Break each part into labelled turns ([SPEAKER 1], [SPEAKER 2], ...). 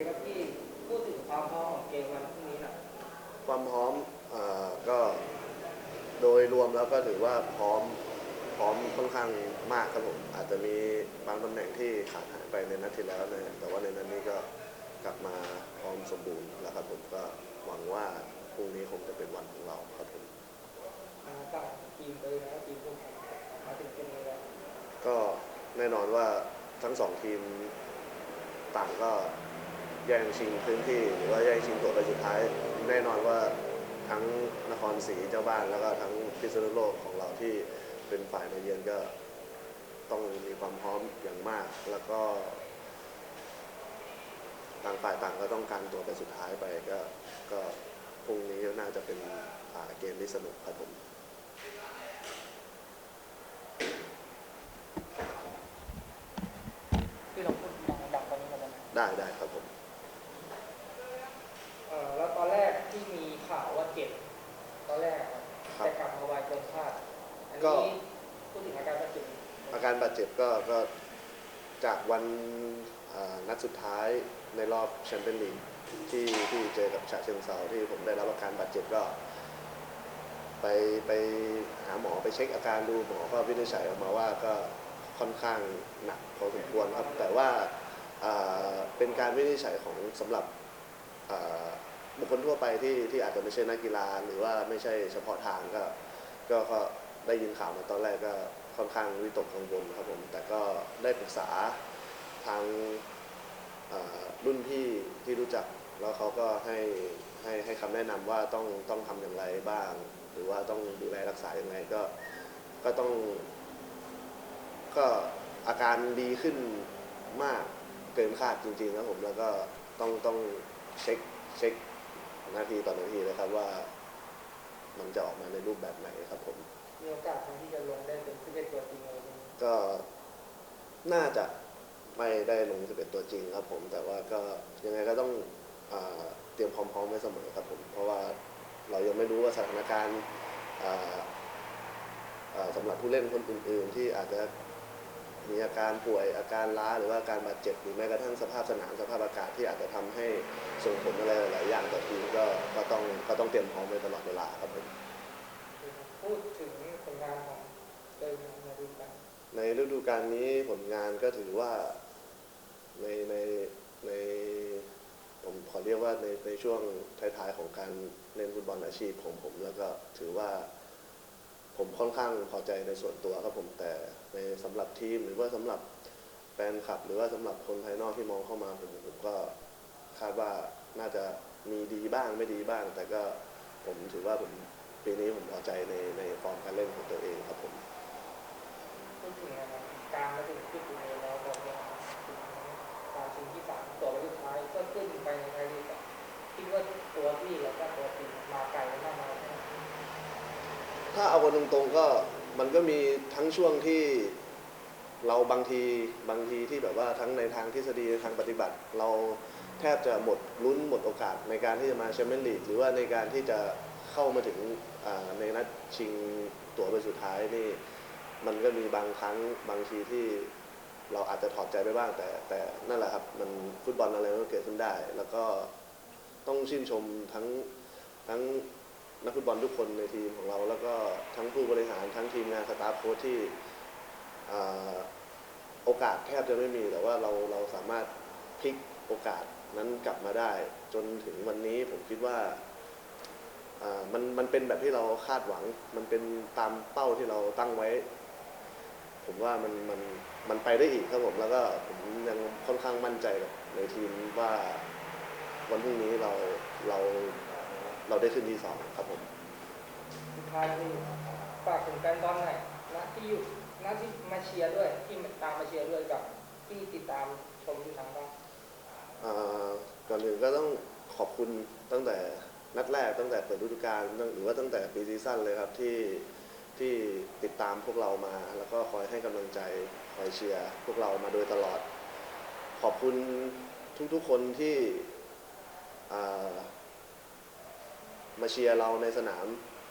[SPEAKER 1] ครับที่พูดถึงความพร้อมของเกมวันพรุ่งนี้หน่อย
[SPEAKER 2] ความพร้อมเอ่อก็โดยรวมแล้วก็ถือว่าพร้อมพร้อมค่อนข้างมากครับผม อาจจะมีบางตำแหน่งที่ขาดหายไปในนัดที่แล้วนะแต่ว่าในนัดนี้ก็กลับมาพร้อมสมบูรณ์แล้วครับผมก็หวังว่าพรุ่งนี้คงจะเป็นวันของเราครับผม
[SPEAKER 1] มาตั้งทีมเลยนะครับทีมพวกผมมาถึงเป็นเลยแล้ว
[SPEAKER 2] ก็แน่นอนว่าทั้งสองทีมต่างก็ แย่งชิงพื้นที่หรือว่าแย่งชิงตัวไปสุดท้าย แน่นอนว่าทั้งนครศรีเจ้าบ้านแล้วก็ทั้งพิษณุโลกของเราที่เป็นฝ่ายมาเยือนก็ต้องมีความพร้อมอย่างมาก แล้วก็ต่างฝ่ายต่างก็ต้องการตัวไปสุดท้ายไปก็ก็พรุ่งนี้น่าจะเป็นเกมที่สนุกครับผม
[SPEAKER 1] ที่เราพูดดังๆตอนนี้มาแล้วนะ
[SPEAKER 2] ได้ได้ครับผม
[SPEAKER 1] เอ่อแล้วตอนแรกที่มีข่าวว่าเจ็บตอนแรกอะ
[SPEAKER 2] ครับ
[SPEAKER 1] แต่กลับมาไวเกินคาดอัน
[SPEAKER 2] ก็
[SPEAKER 1] นี้พูดถึงอาการบาดเจ็บ
[SPEAKER 2] อาการบาด เจ็บก็ก็จากวันนัดสุดท้ายในรอบแชมเปี้ยนลีกที่ที่เจอกับฉะเชิงเซาที่ผมได้รับอาการบาดเจ็บก็ ไปไปหาหมอไปเช็คอาการดูหมอก็วินิจฉัยออกมาว่าก็ค่อนข้างหนักพอสมควรครับ แต่ว่าเป็นการวินิจฉัยของสำหรับบุคคลทั่วไปที่ที่อาจจะไม่ใช่นักกีฬาหรือว่าไม่ใช่เฉพาะทางก็ก็ก็ได้ยินข่าวมาตอนแรกก็ ค่อนข้างวิตกกังวลครับผม แต่ก็ได้ปรึกษาทางรุ่นพี่ที่รู้จัก แล้วเขาก็ให้ให้ให้คำแนะนำว่าต้องต้องทำอย่างไรบ้าง หรือว่าต้องดูแลรักษาอย่างไรก็ก็ต้อง ก็อาการดีขึ้นมากเกินคาดจริงๆครับผมแล้วก็ต้องต้องเช็คเช็คนาทีต่อนาทีเลยครับว่ามันจะออกมาในรูปแบบไหนครับผม
[SPEAKER 1] มีโอกาสที่จะลงได้เป็นสิบเอ็ดตัวจริงเลย
[SPEAKER 2] ก็น่าจะไม่ได้ลง11ตัวจริงครับผมแต่ว่าก็ยังไงก็ต้องเตรียมความพร้อมไว้เสมอครับผมเพราะว่าเรายังไม่รู้ว่าสถานการณ์สำหรับผู้เล่นคนอื่น ๆ ที่อาจจะมีอาการป่วยอาการล้าหรือว่าการบาดเจ็บหรือแม้กระทั่งสภาพสนามสภาพอากาศที่อาจจะทำให้ส่งผลอะไรหลายๆอย่างต่อทีมก็ก็ต้องก็ต้องเตรียมพร้อมไว้ตลอดเวลาครับผม
[SPEAKER 1] พูดถึงผลงานของเดิมในฤดูกาล
[SPEAKER 2] ในฤดูกาลนี้ผลงานก็ถือว่าในในในผมขอเรียกว่าในในช่วงท้ายๆของการเล่นฟุตบอลอาชีพของผมแล้วก็ถือว่าผมค่อนข้างพอใจในส่วนตัวครับผมแต่ในสำหรับทีมหรือว่าสำหรับแฟนคลับ หรือว่าสำหรับคนภายนอกที่มองเข้ามาผมผมก็คาดว่าน่าจะมีดีบ้างไม่ดีบ้าง แต่ก็ผมถือว่าผม ปีนี้ผมพอใจในในฟอร์มการเล่นของตัวเองครับผม
[SPEAKER 1] พูดถึงนะครับการมาถึงจุดนี้แล้วบอกว่าถึงการชิงที่สามตัวสุดท้ายก็ขึ้นไปในไทยลีกอะคิดว่าตัวที่แล้วก็ตัวทีมมาไกลมากน้อยแค่ไหน
[SPEAKER 2] ถ้าเอากันตรงๆก็มันก็มีทั้งช่วงที่เราบางทีบางทีที่แบบว่าทั้งในทางทฤษฎีทางปฏิบัติ เราแทบจะหมดลุ้นหมดโอกาสในการที่จะมาแชมเปี้ยนลีกหรือว่าในการที่จะ เข้ามาถึงในนัดชิงตั๋วไปสุดท้ายนี่ มันก็มีบางครั้งบางทีที่เราอาจจะถอดใจไปบ้างแต่แต่นั่นแหละครับมันฟุตบอลอะไรมันก็เกิดขึ้นได้ แล้วก็ต้องชื่นชมทั้งทั้งนักฟุตบอลทุกคนในทีมของเรา แล้วก็ทั้งผู้บริหารทั้งทีมงานสตาฟโค้ชที่อโอกาสแทบจะไม่มี แต่ว่าเราเราสามารถพลิกโอกาสนั้นกลับมาได้ จนถึงวันนี้ผมคิดว่า มันมันเป็นแบบที่เราคาดหวัง มันเป็นตามเป้าที่เราตั้งไว้ ผมว่ามันมันมันไปได้อีกครับผมแล้วก็ผมยังค่อนข้างมั่นใจกับในทีมว่าวันพรุ่งนี้เราเราเราได้ขึ้นที่สองครับผม
[SPEAKER 1] สุดท้ายที่ฝากถึงแฟนบอลหน่อยนะที่อยู่นะที่มาเชียร์ด้วยที่ตามมาเชียร์ด้วยกับที่ติดตามชมที่ทางบ้าน
[SPEAKER 2] อ่าก่อนอื่นก็ต้องขอบคุณตั้งแต่ นัดแรกตั้งแต่เปิดฤดูกาลหรือว่าตั้งแต่ปีซีซั่นเลยครับที่ที่ติดตามพวกเรามา แล้วก็คอยให้กำลังใจคอยเชียร์พวกเรามาโดยตลอด ขอบคุณทุกๆคนที่มาเชียร์เราในสนาม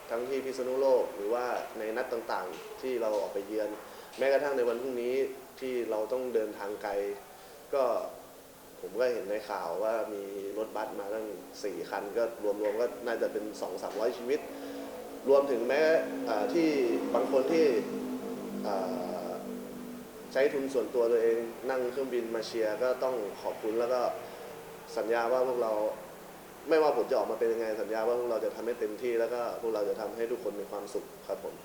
[SPEAKER 2] ทั้งที่พิษณุโลกหรือว่าในนัดต่างๆ ที่เราออกไปเยือน แม้กระทั่งในวันพรุ่งนี้ที่เราต้องเดินทางไกล ก็ ผมก็เห็นในข่าวว่ามีรถบัสมาตั้งสี่คัน ก็รวมๆก็น่าจะเป็นสองสามร้อยชีวิต รวมถึงแม้ที่บางคนที่ใช้ทุนส่วนตัวตัวเองนั่งเครื่องบินมาเชียร์ก็ต้องขอบคุณแล้วก็สัญญาว่าพวกเราไม่ว่าผลจะออกมาเป็นยังไงสัญญาว่าพวกเราจะทำให้เต็มที่แล้วก็พวกเราจะทำให้ทุกคนมีความสุขครับผม